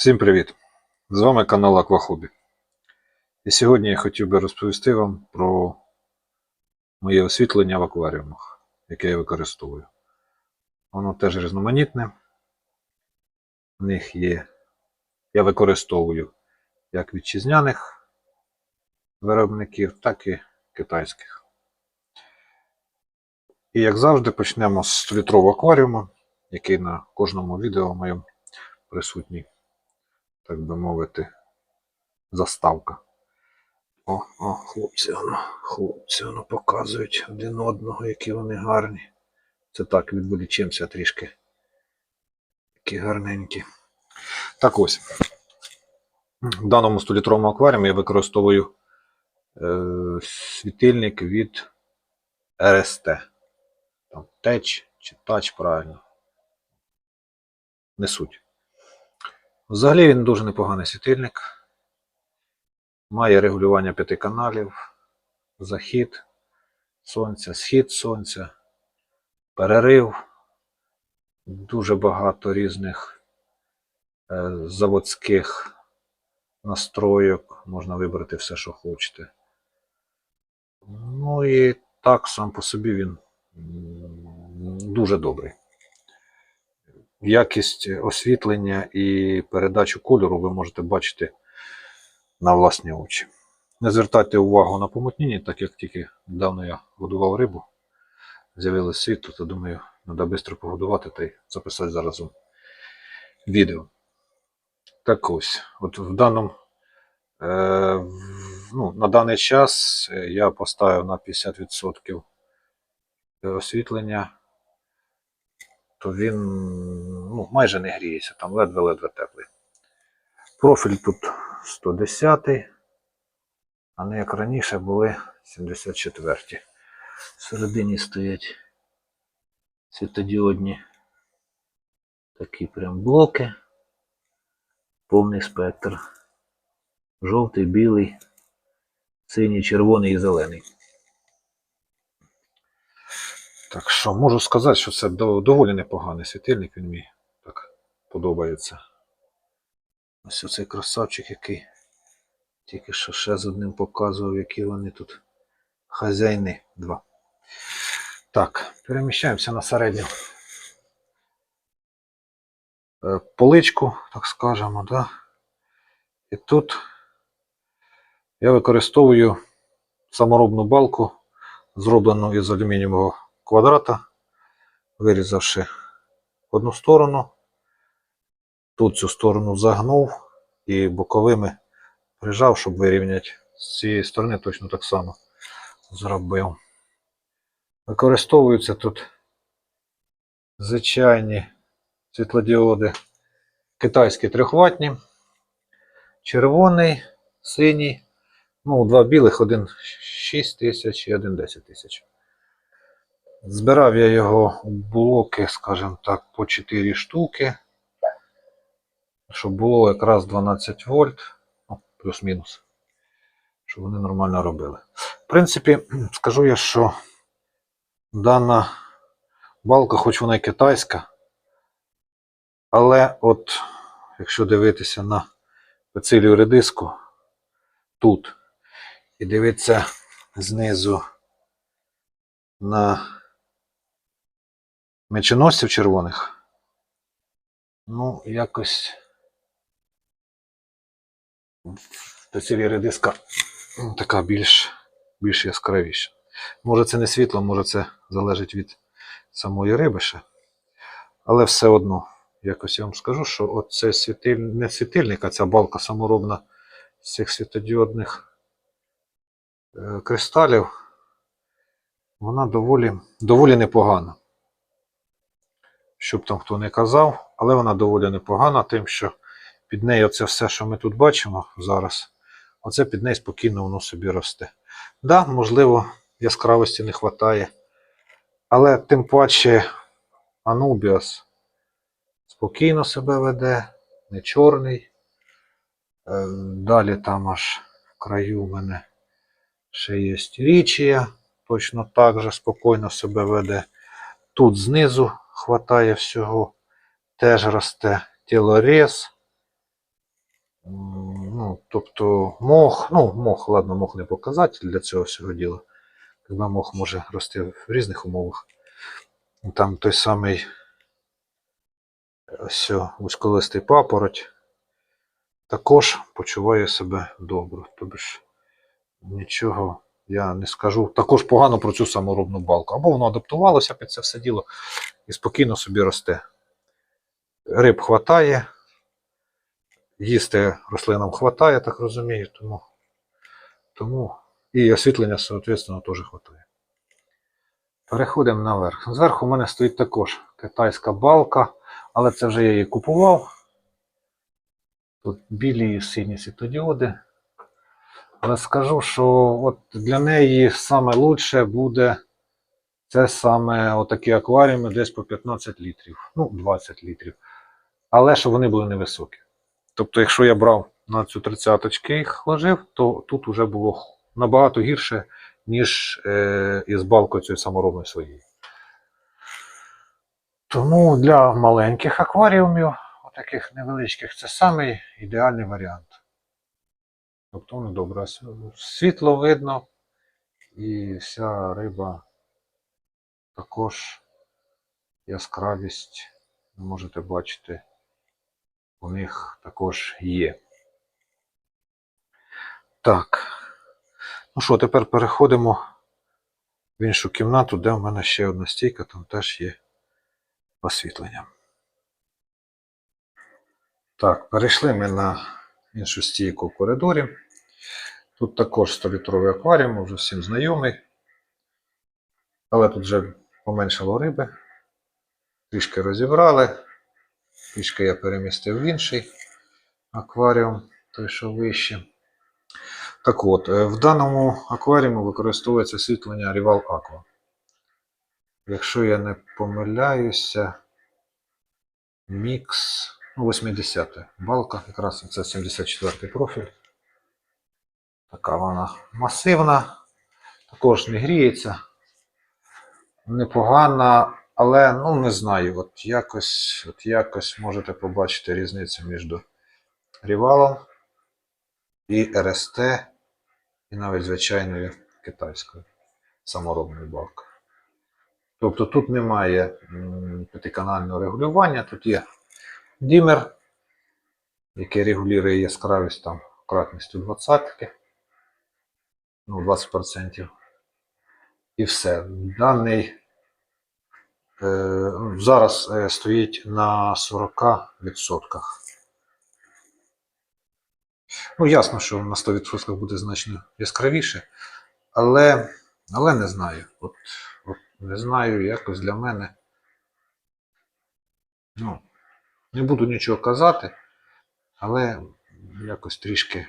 Всім привіт! З вами канал Аквахобі. І сьогодні я хотів би розповісти вам про моє освітлення в акваріумах, яке я використовую. Воно теж різноманітне. В них є, я використовую як вітчизняних виробників, так і китайських. І як завжди, почнемо з літрового акваріуму, який на кожному відео моєму присутній так би мовити, заставка. О, о, хлопці, воно, хлопці, воно показують один одного, які вони гарні. Це так, відволічимося трішки. Такі гарненькі. Так ось. В даному 100-літровому акваріумі я використовую е, світильник від РСТ. Там теч чи тач правильно. Не суть. Взагалі він дуже непоганий світильник. Має регулювання п'яти каналів, захід сонця, схід сонця, перерив. Дуже багато різних е, заводських настройок. Можна вибрати все, що хочете. Ну і так сам по собі він дуже добрий. Якість освітлення і передачу кольору ви можете бачити на власні очі. Не звертайте увагу на помутніння, так як тільки недавно я годував рибу, з'явилось світло, то думаю, треба швидко погодувати та й записати зараз відео. Так ось, от в даному, е, ну, на даний час я поставив на 50% освітлення то він ну, майже не гріється, там ледве-ледве теплий. Профіль тут 110, а не як раніше були 74. Всередині стоять світодіодні такі прям блоки. Повний спектр. Жовтий, білий, синій, червоний і зелений. Так що можу сказати, що це доволі непоганий світильник, він так подобається. Ось оцей красавчик, який тільки що ще з одним показував, які вони тут хазяїни два. Так, переміщаємося на середню е, поличку, так скажемо, да? І тут я використовую саморобну балку, зроблену із алюмінієвого квадрата, вирізавши одну сторону, тут цю сторону загнув і боковими прижав, щоб вирівняти. З цієї сторони точно так само зробив. Використовуються тут звичайні світлодіоди китайські трьохватні, червоний, синій, ну, два білих, один 6 тисяч і один 10 тисяч. Збирав я його у блоки, скажімо так, по 4 штуки. Щоб було якраз 12 вольт, ну, плюс-мінус. Щоб вони нормально робили. В принципі, скажу я, що дана балка, хоч вона і китайська, але от, якщо дивитися на пецилію редиску тут, і дивитися знизу на меченосців червоних. Ну, якось цієї редиска така більш, більш яскравіша. Може це не світло, може це залежить від самої риби ще. Але все одно, якось я вам скажу, що от це світиль... не світильник, а ця балка саморобна з цих світодіодних е, кристалів, вона доволі, доволі непогана щоб там хто не казав, але вона доволі непогана, тим, що під нею це все, що ми тут бачимо зараз, оце під нею спокійно воно собі росте. Да, можливо, яскравості не вистачає, але тим паче Анубіас спокійно себе веде, не чорний. Е, Далі там аж в краю в мене ще є річія, точно так же спокійно себе веде. Тут знизу хватає всього, теж росте тілорез. Ну, тобто мох, ну, мох, ладно, мох не показатель для цього всього діла. Якби мох може рости в різних умовах. Там той самий ось вузьколистий папороть також почуває себе добре. Тобто ж нічого я не скажу. Також погано про цю саморобну балку. Або воно адаптувалося під це все діло і спокійно собі росте. Риб хватає, їсти рослинам хватає, так розумію, тому, тому і освітлення, соответственно, теж хватає. Переходимо наверх. Зверху у мене стоїть також китайська балка, але це вже я її купував. Тут білі і сині світодіоди. Але скажу, що от для неї саме лучше буде це саме отакі акваріуми десь по 15 літрів, ну 20 літрів. Але щоб вони були невисокі. Тобто, якщо я брав на цю тридцяточки їх ложив, то тут вже було набагато гірше, ніж е, із балкою цієї саморобної своєї. Тому для маленьких акваріумів, отаких невеличких, це самий ідеальний варіант. Тобто вони добре. Світло видно, і вся риба також яскравість, ви можете бачити, у них також є. Так. Ну що, тепер переходимо в іншу кімнату, де в мене ще одна стійка, там теж є освітлення. Так, перейшли ми на іншу стійку в коридорі. Тут також 100-літровий акваріум, вже всім знайомий. Але тут вже поменшало риби. Трішки розібрали. Трішки я перемістив в інший акваріум, той, що вище. Так от, е, в даному акваріумі використовується освітлення Rival Aqua. Якщо я не помиляюся, мікс ну, 80 балка, якраз це 74-й профіль. Така вона масивна, також не гріється. Непогана, але ну не знаю, от якось, от якось можете побачити різницю між рівалом і РСТ, і навіть звичайною китайською саморобною балкою. Тобто тут немає п'ятиканального регулювання, тут є дімер, який регулює яскравість там кратністю 20, ну 20%. І все. Даний зараз е, стоїть на 40%. Ну, ясно, що на 100% буде значно яскравіше, але, але не знаю. От, от не знаю, якось для мене. Ну, не буду нічого казати, але якось трішки,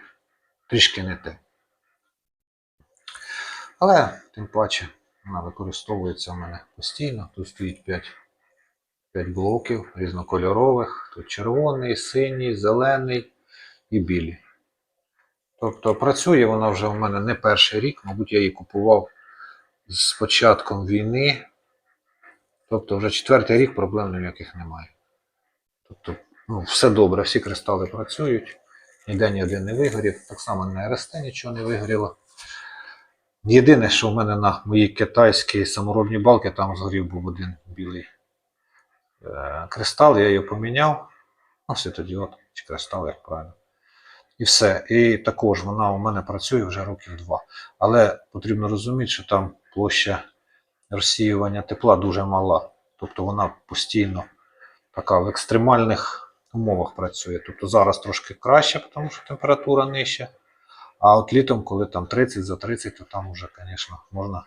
трішки не те. Але тим паче вона використовується в мене постійно. Тут стоїть 5, 5 блоків різнокольорових. Тут червоний, синій, зелений і білий. Тобто працює вона вже у мене не перший рік, мабуть, я її купував з початком війни. Тобто вже четвертий рік проблем ніяких немає. Тобто, ну, все добре, всі кристали працюють, ніде ні один не вигорів. Так само на РСТ нічого не вигоріло. Єдине, що в мене на моїй китайській саморобній балці там згорів був один білий е, кристал, я його поміняв. Ну, світодіод, чи кристал, як правильно. І все. І також вона у мене працює вже років два. Але потрібно розуміти, що там площа розсіювання тепла дуже мала. Тобто вона постійно така в екстремальних умовах працює. Тобто зараз трошки краще, тому що температура нижча. А от літом, коли там 30 за 30, то там вже, звісно, можна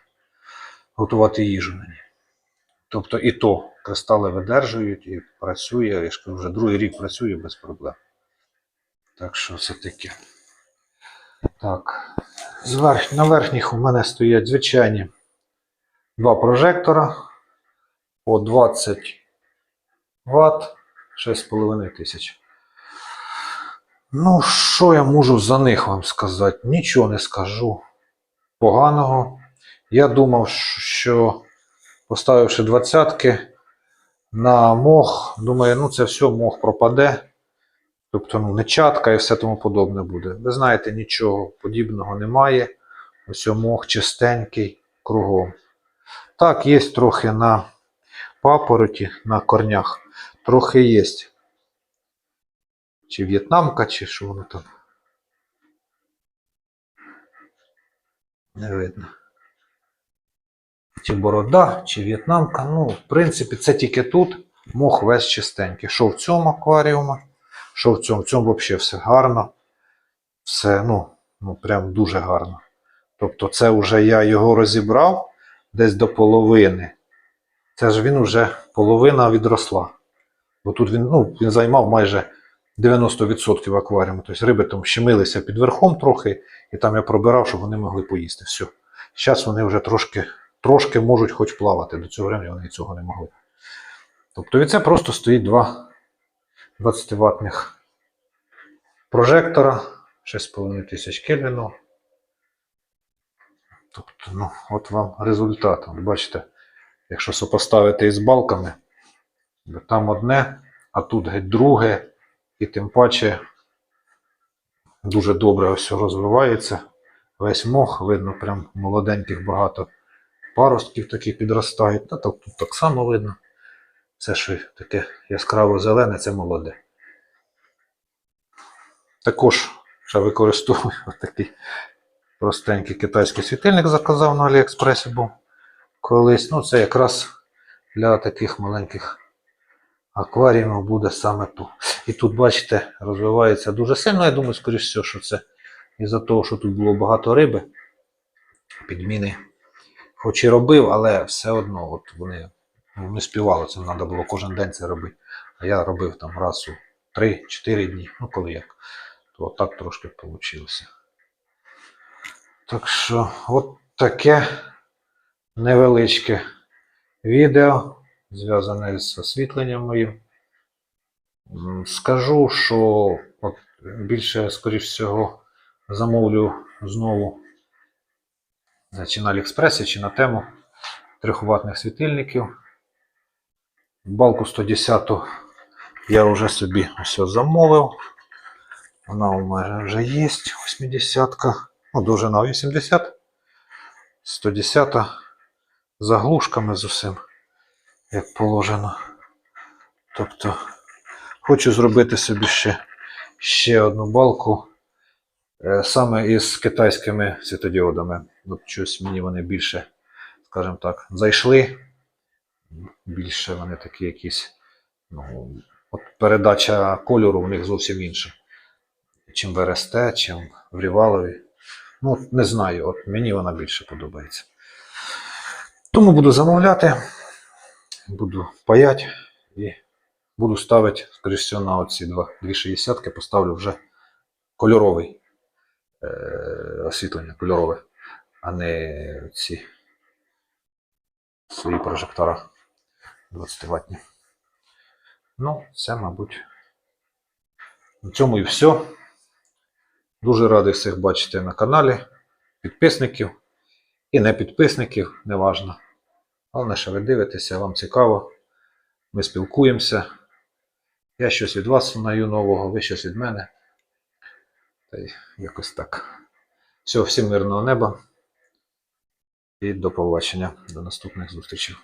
готувати їжу на ній. Тобто і то кристали видержують і працює, я ж кажу, вже другий рік працює без проблем. Так що все таке. Так. Зверх, на верхніх у мене стоять звичайні два прожектора по 20 Вт 6,5 тисяч. Ну, що я можу за них вам сказати? Нічого не скажу поганого. Я думав, що поставивши двадцятки на мох, думаю, ну це все мох пропаде. Тобто ну, не чатка і все тому подобне буде. Ви знаєте, нічого подібного немає. Ось мох чистенький кругом. Так, є трохи на папороті, на корнях. Трохи є. Чи в'єтнамка, чи що воно там. Не видно. Чи борода, чи в'єтнамка. Ну, в принципі, це тільки тут. Мох весь чистенький. Що в цьому акваріумі, що в цьому. В цьому взагалі все гарно. Все, ну, ну прям дуже гарно. Тобто, це вже я його розібрав десь до половини. Це ж він вже половина відросла. Бо тут він, ну, він займав майже 90% акваріуму. Тобто риби там щемилися під верхом трохи, і там я пробирав, щоб вони могли поїсти. Все. Зараз вони вже трошки, трошки можуть хоч плавати. До цього времени вони цього не могли. Тобто від це просто стоїть два 20 ватних прожектора 6,5 тисяч кельвінів. Тобто, ну, от вам результат. От бачите, якщо сопоставити із балками, там одне, а тут геть друге, і тим паче дуже добре ось розвивається. Весь мох, видно, прям молоденьких багато паростків такі підростають. Та тут так само видно. Це що таке яскраво зелене, це молоде. Також ще використовую такий простенький китайський світильник заказав на Аліекспресі був колись. Ну, це якраз для таких маленьких акваріумів буде саме тут. І тут, бачите, розвивається дуже сильно. Я думаю, скоріш всього, що це із-за того, що тут було багато риби. Підміни хоч і робив, але все одно от вони ну, не співали. Це треба було кожен день це робити. А я робив там раз у 3-4 дні, ну коли як. То от так трошки вийшло. Так що, от таке невеличке відео, зв'язане з освітленням моїм. Скажу, що от більше, скоріш всього, замовлю знову е, чи на Аліекспресі, чи на тему трьохватних світильників. Балку 110 я вже собі ось замовив. Вона у мене вже є, 80-ка. Ну, довжина 80, 110 заглушками з усім, як положено. Тобто, хочу зробити собі ще, ще одну балку е, саме із китайськими світодіодами. От щось мені вони більше, скажімо так, зайшли. Більше вони такі якісь. Ну, от передача кольору в них зовсім інша. Чим в РСТ, чим в Рівалові. Ну, не знаю, от мені вона більше подобається. Тому буду замовляти, буду паять і буду ставити, скоріш всього, на оці два, дві 60 поставлю вже кольоровий е, освітлення, кольорове, а не ці свої прожектора 20 ватні. Ну, це, мабуть, на цьому і все. Дуже радий всіх бачити на каналі. Підписників і не підписників, неважно. Головне, що ви дивитеся, вам цікаво. Ми спілкуємося. Я щось від вас знаю нового, ви щось від мене. Та й якось так. Всього, всім мирного неба. І до побачення, до наступних зустрічей.